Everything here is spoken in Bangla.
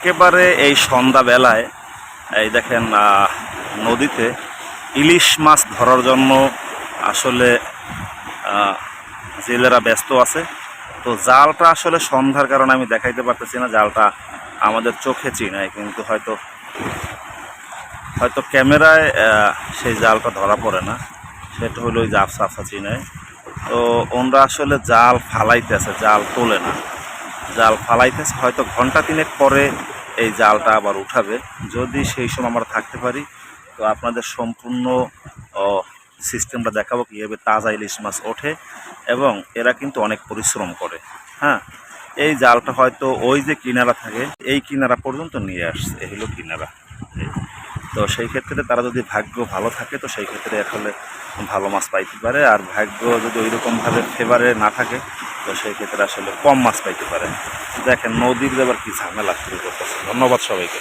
একেবারে এই সন্ধ্যাবেলায়, এই দেখেন নদীতে ইলিশ মাছ ধরার জন্য আসলে জেলেরা ব্যস্ত আছে। তো জালটা আসলে সন্ধ্যার কারণে আমি দেখাইতে পারতেছি না, জালটা আমাদের চোখে চিনায় কিন্তু হয়তো হয়তো ক্যামেরায় সেই জালটা ধরা পড়ে না। সেটা হলো ওই জাফ সাফা চিনায় তো ওনরা আসলে জাল ফালাইতেছে, জাল তোলে না। জাল ফালাইতেছে, হয়তো ঘণ্টা তিনেক পরে এই জালটা আবার উঠাবে। যদি সেই সময় আমরা থাকতে পারি, তো আপনাদের সম্পূর্ণ সিস্টেমটা দেখাবো কীভাবে তাজা ইলিশ মাছ ওঠে এবং এরা কিন্তু অনেক পরিশ্রম করে। হ্যাঁ এই জালটা হয়তো ওই যে কিনারা থাকে, এই কিনারা পর্যন্ত নিয়ে আসছে, এই হলো কিনারা। তো সেই ক্ষেত্রে তারা যদি ভাগ্য ভালো থাকে, তো সেই ক্ষেত্রে আসলে ভালো মাছ পাইতে পারে। আর ভাগ্য যদি ওই রকমভাবে ফেভারে না থাকে তো সেই ক্ষেত্রে আসলে কম মাছ পাইতে পারে। দেখেন, নদীর যাবার কি ঝামেলা শুরু করতেছে। ধন্যবাদ সবাইকে।